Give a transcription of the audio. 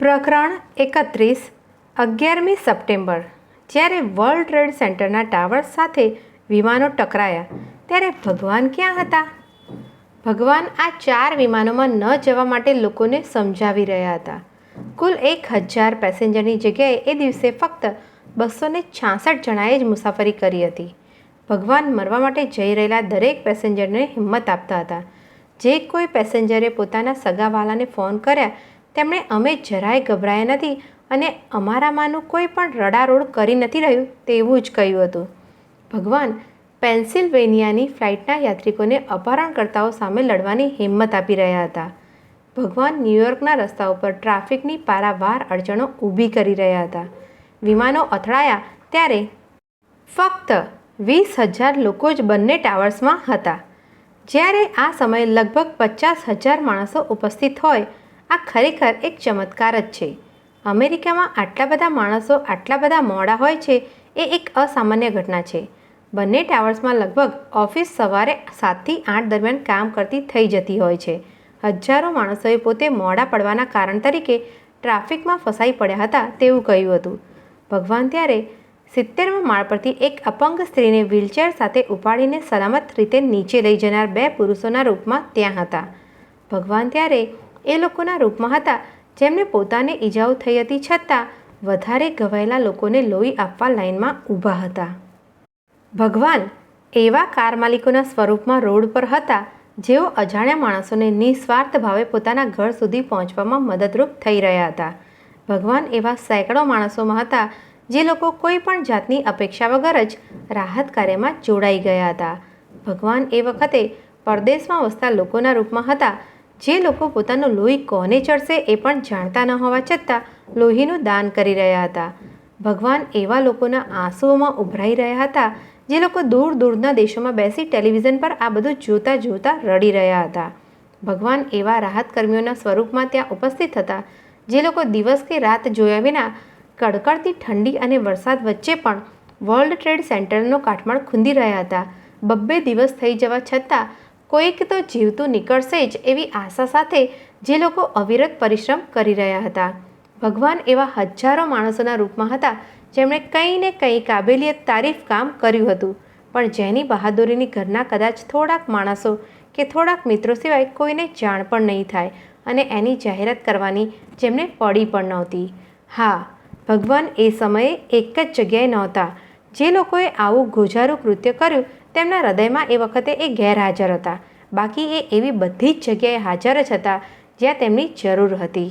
પ્રકરણ એકત્રીસ, અગિયારમી સપ્ટેમ્બર. જ્યારે વર્લ્ડ ટ્રેડ સેન્ટરના ટાવર સાથે વિમાનો ટકરાયા, ત્યારે ભગવાન ક્યાં હતા? ભગવાન આ ચાર વિમાનોમાં ન જવા માટે લોકોને સમજાવી રહ્યા હતા. કુલ એક હજાર પેસેન્જરની જગ્યાએ એ દિવસે ફક્ત બસો ને છાસઠ જણાએ જ મુસાફરી કરી હતી. ભગવાન મરવા માટે જઈ રહેલા દરેક પેસેન્જરને હિંમત આપતા હતા. જે કોઈ પેસેન્જરે પોતાના સગાવાલાને ફોન કર્યા તેમણે અમે જરાય ગભરાયા નથી અને અમારામાંનું કોઈ પણ રડારોડ કરી નથી રહ્યું તેવું જ કહ્યું હતું. ભગવાન પેન્સિલ્વેનિયાની ફ્લાઇટના યાત્રિકોને અપહરણકર્તાઓ સામે લડવાની હિંમત આપી રહ્યા હતા. ભગવાન ન્યૂયોર્કના રસ્તા ઉપર ટ્રાફિકની પારાવાર અડચણો ઊભી કરી રહ્યા હતા. વિમાનો અથડાયા ત્યારે ફક્ત વીસ હજાર લોકો જ બંને ટાવર્સમાં હતા. જ્યારે આ સમયે લગભગ પચાસ હજાર માણસો ઉપસ્થિત હોય આ ખરેખર એક ચમત્કાર જ છે. અમેરિકામાં આટલા બધા માણસો, આટલા બધા મોડા હોય છે, એ એક અસામાન્ય ઘટના છે. બંને ટાવર્સમાં લગભગ ઓફિસ સવારે સાતથી આઠ દરમિયાન કામ કરતી થઈ જતી હોય છે. હજારો માણસોએ પોતે મોડા પડવાના કારણ તરીકે ટ્રાફિકમાં ફસાઈ પડ્યા હતા તેવું કહ્યું હતું. ભગવાન ત્યારે સિત્તેરમાં માળ પરથી એક અપંગ સ્ત્રીને વ્હીલચેર સાથે ઉપાડીને સલામત રીતે નીચે લઈ જનાર બે પુરુષોના રૂપમાં ત્યાં હતા. ભગવાન ત્યારે એ લોકોના રૂપમાં હતા. જેમને પોતાને ઈજાઓ થઈ હતી છતાં વધારે ઘવાયેલા લોકોને લોહી આપવા લાઇનમાં ઊભા હતા. ભગવાન એવા કાર માલિકોના સ્વરૂપમાં રોડ પર હતા, જેઓ અજાણ્યા માણસોને નિસ્વાર્થ ભાવે પોતાના ઘર સુધી પહોંચવામાં મદદરૂપ થઈ રહ્યા હતા. ભગવાન એવા સેંકડો માણસોમાં હતા, જે લોકો કોઈ પણ જાતની અપેક્ષા વગર જ રાહત કાર્યમાં જોડાઈ ગયા હતા. ભગવાન એ વખતે પરદેશમાં વસતા લોકોના રૂપમાં હતા જે લોકો પોતાનું લોહી કોને ચડશે એ પણ જાણતા ન હોવા છતાં લોહીનું દાન કરી રહ્યા હતા. ભગવાન એવા લોકોના આંસુઓમાં ઉભરાઈ રહ્યા હતા, જે લોકો દૂર દૂરના દેશોમાં બેસી ટેલિવિઝન પર આ બધું જોતા જોતા રડી રહ્યા હતા. ભગવાન એવા રાહત કર્મીઓના સ્વરૂપમાં ત્યાં ઉપસ્થિત હતા, જે લોકો દિવસ કે રાત જોયા વિના કડકડતી ઠંડી અને વરસાદ વચ્ચે પણ વર્લ્ડ ટ્રેડ સેન્ટરનો કાટમાળ ખૂંદી રહ્યા હતા. બબ્બે દિવસ થઈ જવા છતાં કોઈક તો જીવતું નીકળશે જ એવી આશા સાથે જે લોકો અવિરત પરિશ્રમ કરી રહ્યા હતા. ભગવાન એવા હજારો માણસોના રૂપમાં હતા જેમણે કંઈ ને કંઈ કાબેલિયત તારીફ કામ કર્યું હતું. પણ જેની બહાદુરીની ઘરના કદાચ થોડાક માણસો કે થોડાક મિત્રો સિવાય કોઈને જાણ પણ નહીં થાય અને એની જાહેરાત કરવાની જેમને પડી પણ નહોતી. હા, ભગવાન એ સમયે એક જ જગ્યાએ નહોતા. જે લોકોએ આવું ગોજારું કૃત્ય કર્યું તેમના હૃદયમાં એ વખતે એ ગેરહાજર હતા. બાકી એ એવી બધી જ જગ્યાએ હાજર જ હતા જ્યાં તેમની જરૂર હતી.